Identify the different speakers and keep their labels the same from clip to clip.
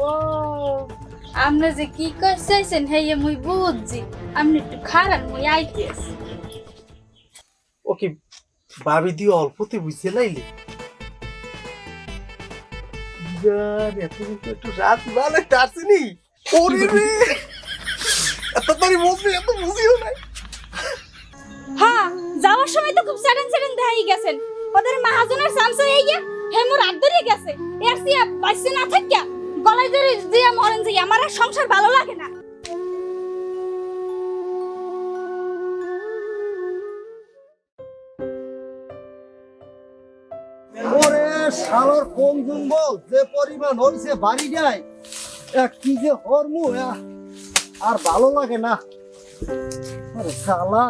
Speaker 1: ও আপনি যে কি করছেন? হে মুই বুঝছি। আপনি একটু খারাপ মুই আইতে আছি
Speaker 2: ওকে ভাবি দিয়ে অল্পতে বুঝতে লাইলে। একটু রাত ভালো আসেনি ওরে রে! এত তারি বুঝবি এত বুঝিও নাই।
Speaker 1: হ্যাঁ যাওয়ার সময় তো খুব সাডেন সাডেন দেখাই গেছেন। ওদের মাহাজনের চান্স হয়ে গিয়া হে মোর গেছে। এর সিয়া বাইসে না থাকিয়া গলায় ধরে দিয়া মরেন যে, আমার আর সংসার ভালো লাগে না।
Speaker 3: শালার কোন জঙ্গল যে পরিমাণ হইছে বাড়ি যায় কি যে হরমু আর ভালো লাগে না। আরে শালা।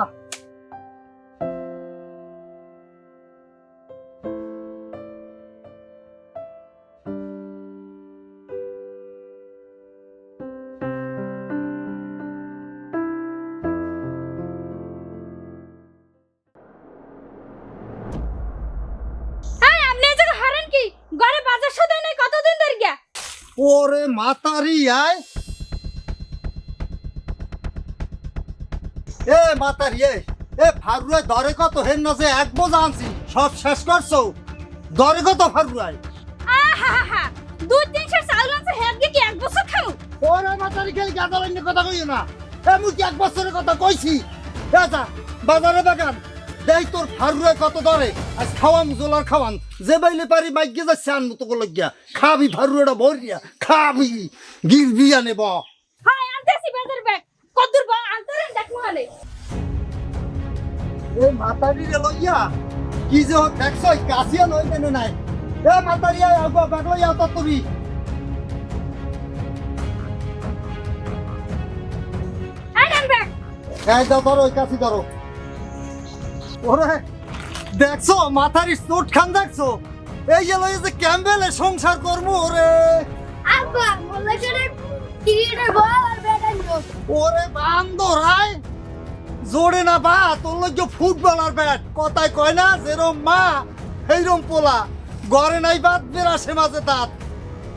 Speaker 3: ওরে মাতারি আয়। এ মাতারি এ এ ফারুয়ে দরে কত হেন না যে এক বোঝা আনছি সব শেষ করছ? দরে কত ফারুয়াই
Speaker 1: আহা হা হা দুই তিনশো চাউল আছে দিয়ে কি এক বছর খামু
Speaker 3: ওরে মাতারি খেলে গাদা কথা কইও না। এ মুই কি এক বছরের কথা কইছি? যা বাজারে বাগান। দেই তোর ফারুয়ে কত দরে আজ খাওয়াম জোলার খাওয়ান। যে বাইলে পারি মাইকে যাচ্ছে আন মতো লাগিয়া। খাবি ফারুয়েটা ভরিয়া খাবি। গিরবি আনে ব
Speaker 1: হাই আনতেছি বাজার ব্যাগ। কদ্দুর বা আনতারেন দেখ মহালে।
Speaker 3: এ মাতারি রে লইয়া কি যে হোক দেখছ কাশিয়া লই কেনে নাই। এ মাতারি আয় আগো ব্যাগ লইয়া তো তুমি
Speaker 1: আনেন ব্যাগ।
Speaker 3: এই দাও ধরো ওই কাছি ধরো। ওরে দেখছ? মাথারি চোট খান দেখছ? এই যে লইয়া যে ক্যাম্বেলে সংসার করব ওরে।
Speaker 1: আব্বা বললে যে ক্রিকেটের বল আর ব্যাট আনব।
Speaker 3: ওরে বান্দর আয়। জোরে না বা তোর লজ্জ ফুটবল আর ব্যাট। কথায় কয় না যেরম মা সেইরম পোলা। ঘরে নাই বাদ বের আসে মাঝে তাত।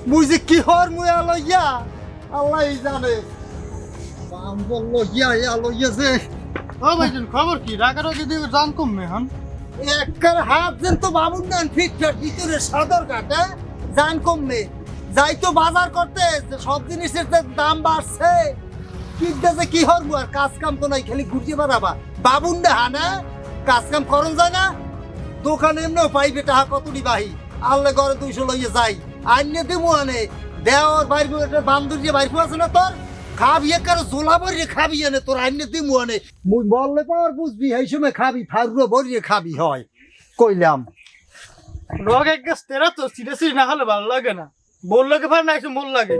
Speaker 3: মুই যে কি হর মুয়া লইয়া আল্লাহ জানে। বান্দর লইয়া ইয়া লইয়া যে
Speaker 2: ও ভাইজান খবর কি? রাগারাগি দিয়ে জান কমবে হন।
Speaker 3: একবার হাত দেন তো বাবুর দেন ফিটফাট ভিতরে সদর কাটে জান কমবে যাই তো বাজার করতে সব জিনিসের যে দাম বাড়ছে। যে কি হরবো আর, কাজ কাম তো নাই, খালি ঘুরতে বেড়াবা। বাবুন না কাজ কাম করন যায় না। দোকানে এমনিও পাইবে টাকা কত বাহি আল্লে ঘরে দুইশো লইয়ে যাই। আইনে দিমু আনে। দেওয়ার বাইর বান্দুর যে বাইর আছে না তোর? খাবি একার জোলা বরিয়ে খাবি আনে তোর আইনে দিমু আনে মুই বললে পাওয়ার বুঝবি এই সময় খাবি ফারুয়া বরিয়ে খাবি হয়। কইলাম।
Speaker 2: রগ এক গাছ তেরা তো সিরিয়াসলি না হলে ভালো লাগে না। বললে কে ভাই না একটু মন লাগে।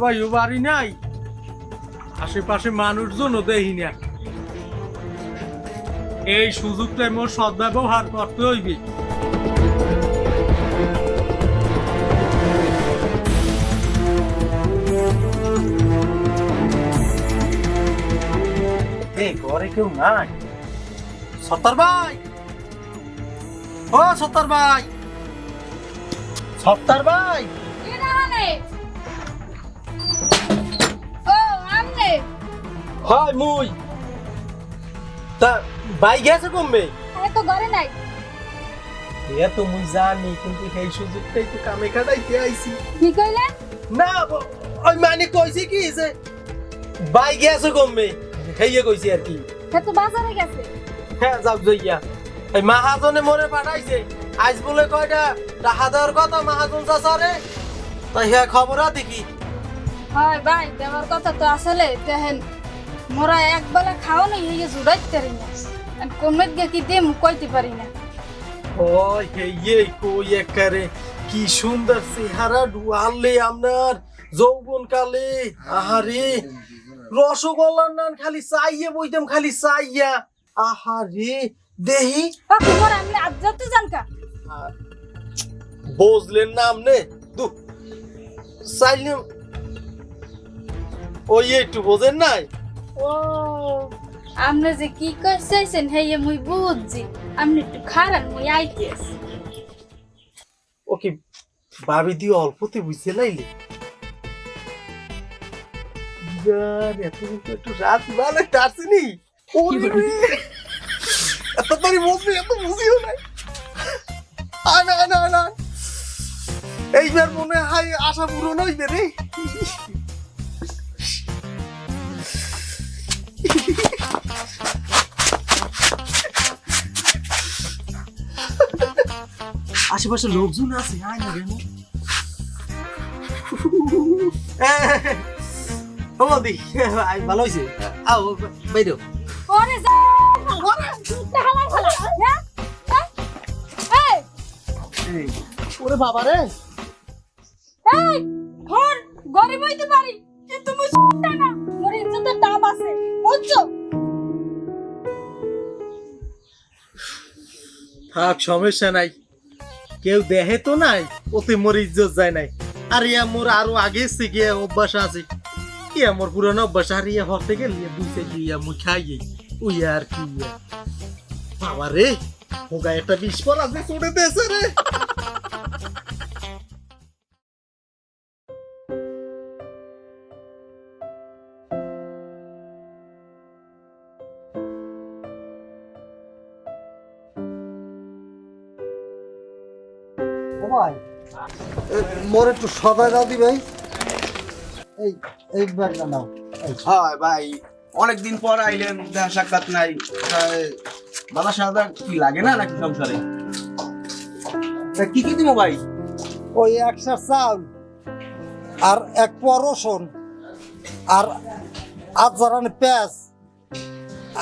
Speaker 2: ভাই বাড়ি নাই? আশেপাশে মানুষজনও দেখি না এই সুযোগটা মোর সদ্ব্যবহার করতে হইবে। এই ঘরে কেউ নাই? সত্তর ভাই! ও সত্তর ভাই! সত্তর ভাই! হয় মুই। তা ভাই গেছে কমবে
Speaker 1: আমি তো ঘরে নাই।
Speaker 2: এ তো মুই জানি কিন্তু এই সুযোগটাই তো কামে কাটাইতে আইছি।
Speaker 1: কি কইলেন
Speaker 2: না ওই মানে কইছে কি যে ভাই গেছে কমবে খাইয়ে কইছি আর কি।
Speaker 1: সে তো বাজারে গেছে।
Speaker 2: হ্যাঁ যাও যাইয়া এই মাহাজনে মরে পাঠাইছে। আজ বলে কয়টা? টাকা দেওয়ার কথা মাহাজন চাচারে তাই হ্যাঁ খবর দেখি।
Speaker 1: হয় ভাই দেওয়ার কথা তো আসলে দেখেন। মোরা এক বেলা খাও নাই হয়ে জুড়াইতে পারি না। আর কমে গিয়ে কি দিয়ে মুখ কইতে পারি না।
Speaker 2: ওই হে ইয়ে কই একারে কি সুন্দর চেহারা ডুয়ালে আপনার যৌবন কালে আহারে রসগোল্লার নান খালি চাইয়ে বইতাম খালি চাইয়া। আহারে দেহি।
Speaker 1: ও তোমার আমি আজ যাতে জানকা
Speaker 2: বুঝলেন না আমনে দু চাইলে ওই একটু বোঝেন নাই?
Speaker 1: ও আপনি যে কি কইছেন হে মুই বুঝছি। আপনি একটু খারাপ মুই আইতেছি
Speaker 2: ওকে ভাবি দিয়ে অল্পতে বুঝতে লাইলে? একটু রাত ভালো আসেনি এত তারি এত বুঝিও নাই আনা আনা আনা এইবার মনে হয় আশা পূরণ হইবে রে। আশেপাশে লোকজন আছে আয় না কেন দি ভালো হয়েছে আও বাইরে।
Speaker 1: ওরে ওরে তুই হালাই ফেলা। হ্যাঁ? এই
Speaker 3: ওরে বাবা রে।
Speaker 1: এই হন গরিব হইতে পারি কিন্তু মুই না। মোর ইজ্জতের দাম আছে। বুঝছ
Speaker 2: থাক, সমস্যা নাই। কেউ দেহে তো নাই ওতে মোর ইজ্জত যায় নাই। আর ইয়া মোর আরও আগে থেকে অভ্যাস আছে। ইয়া মোর পুরানো অভ্যাস, আর ইয়া হতে গেলে বুঝতে গিয়া মুই খাইয়ে উই আর কি ইয়া বাবা রে হোগা একটা বিষ আছে চড়ে দেছে রে।
Speaker 3: মোর একটু সদা দাও দি ভাই। এই এই ব্যাগটা নাও।
Speaker 4: হয় ভাই অনেকদিন পর আইলেন দেখা সাক্ষাৎ নাই। বাবা সাদা কি লাগে না নাকি সংসারে? কি কি দিব ভাই?
Speaker 3: ওই একশো চাউল আর এক পোয়া রসুন আর আট জারানি পেঁয়াজ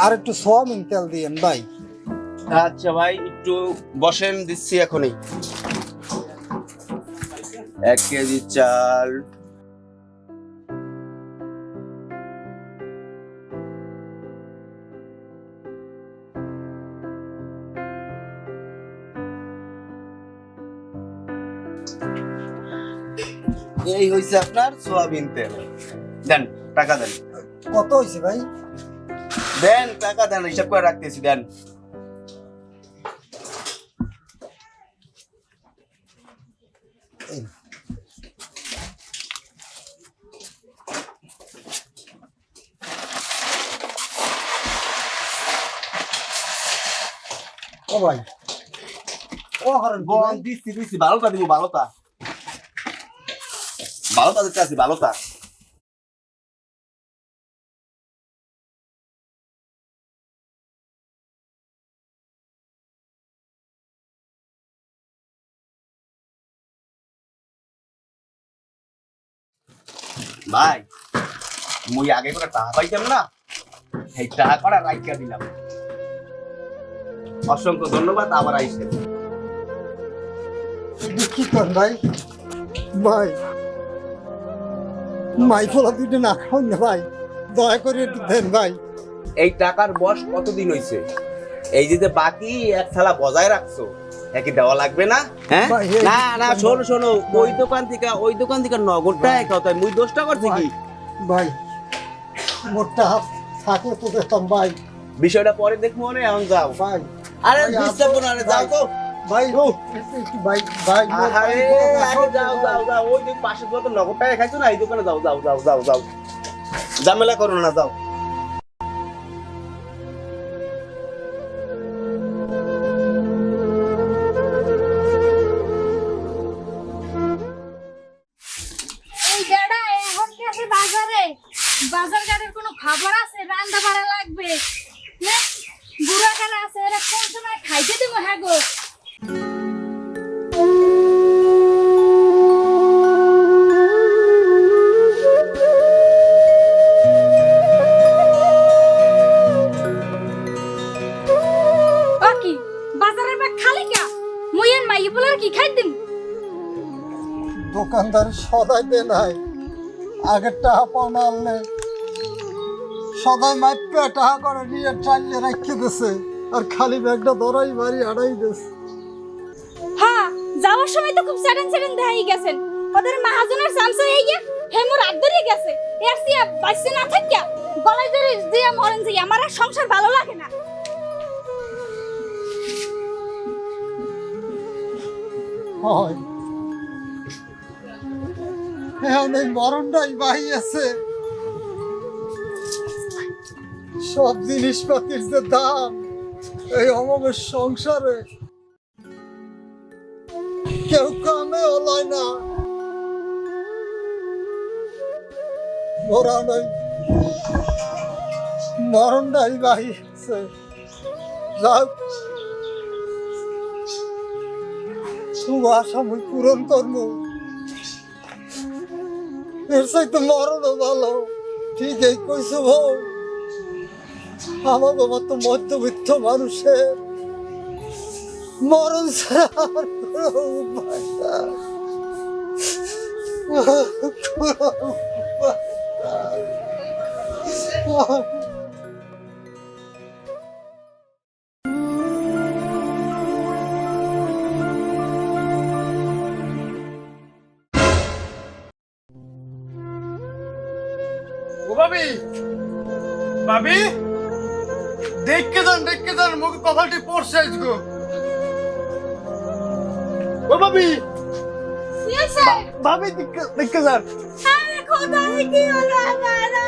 Speaker 3: আর একটু সোয়াবিন তেল দিয়েন ভাই।
Speaker 4: আচ্ছা ভাই একটু বসেন দিচ্ছি এখনই। এক কেজি চাল। এই হয়েছে আপনার সোয়াবিন তেল। দেন টাকা দেন।
Speaker 3: কত হয়েছে ভাই?
Speaker 4: দেন টাকা দেন হিসাব করে রাখতেছি দেন।
Speaker 3: ও ভাই। ও হরেন
Speaker 4: বল।
Speaker 3: ভাই?
Speaker 4: দিচ্ছি দিচ্ছি দিব ভালোটা ভালোটা দিতে আছি ভালোটা ভাই মুই আগে করে টাকা পাইতাম না এই টাকা করা রাইকা দিলাম। অসংখ্য ধন্যবাদ আবার আইসেন।
Speaker 3: কি করেন ভাই। ভাই। মাই ফলা দুটো না খাওয়ান না ভাই। দয়া করে একটু দেন ভাই।
Speaker 4: এই টাকার বয়স কতদিন হইছে? এই যে বাকি এক থালা বজায় রাখছো দেওয়া লাগবে না? হ্যাঁ? না না শোনো শোনো ওই দোকান থেকে ওই দোকান থেকে তাই মুই দোষটা করছি কি?
Speaker 3: ভাই মোটটা হাত থাকলে তো দেখতাম ভাই।
Speaker 4: বিষয়টা পরে দেখব এখন যাও।
Speaker 3: ভাই।
Speaker 4: আরে ডিস্টার্ব না আরে যাও তো।
Speaker 3: ভাই একটু ভাই ভাই
Speaker 4: আরে যাও যাও যাও ওই যে পাশের দোকান নগদ টাকা খাইছো না এই দোকানে যাও যাও যাও যাও যাও। ঝামেলা করো না যাও।
Speaker 1: এখন কি আছে বাজারে? বাজার গাড়ির কোনো খবর আছে? রান্না ভাড়া লাগবে।
Speaker 3: দোকানদার সদাই দে নাই। আগের টাকা পাওনা আনলে সদাই মাইপে টাকা করে নিয়ে চালিয়ে রেখে দিছে। আর খালি ব্যাগটা ধরাই বাড়ি আড়াই দিছে।
Speaker 1: হ্যাঁ যাওয়ার সময় তো খুব স্যাডেন স্যাডেন দেখাই গেছেন। ওদের মাহাজনের চামচা এই গিয়ে হে মোর আদরে গেছে। এর সিয়া বাইসে না থাকিয়া গলায় ধরে দিয়া মরেন যে আমার আর সংসার ভালো লাগে না।
Speaker 3: হয়। এখন এই মরণটাই বাহি আছে। সব জিনিসপাতির যে দাম, এই অমাবের সংসারে। কেউ কামে ওলায় না। মরণ ওই মরণটাই বাহি আছে। যাক শুভ আশা পূরণ করব এর সাথে মরণও ভালো। ঠিকই কইছো বউ। আমাকে মতো মধ্যবিত্ত মানুষের মরণ ছাড়া আর উপায়।
Speaker 2: ভাবি। ভাবি? দেখকে যান দেখকে যান মুখ কপালটি পড়ছে আজকে ও ভাবি। ভাবি দেখকে দেখকে যান।
Speaker 1: খোদা কি হলো আমারে?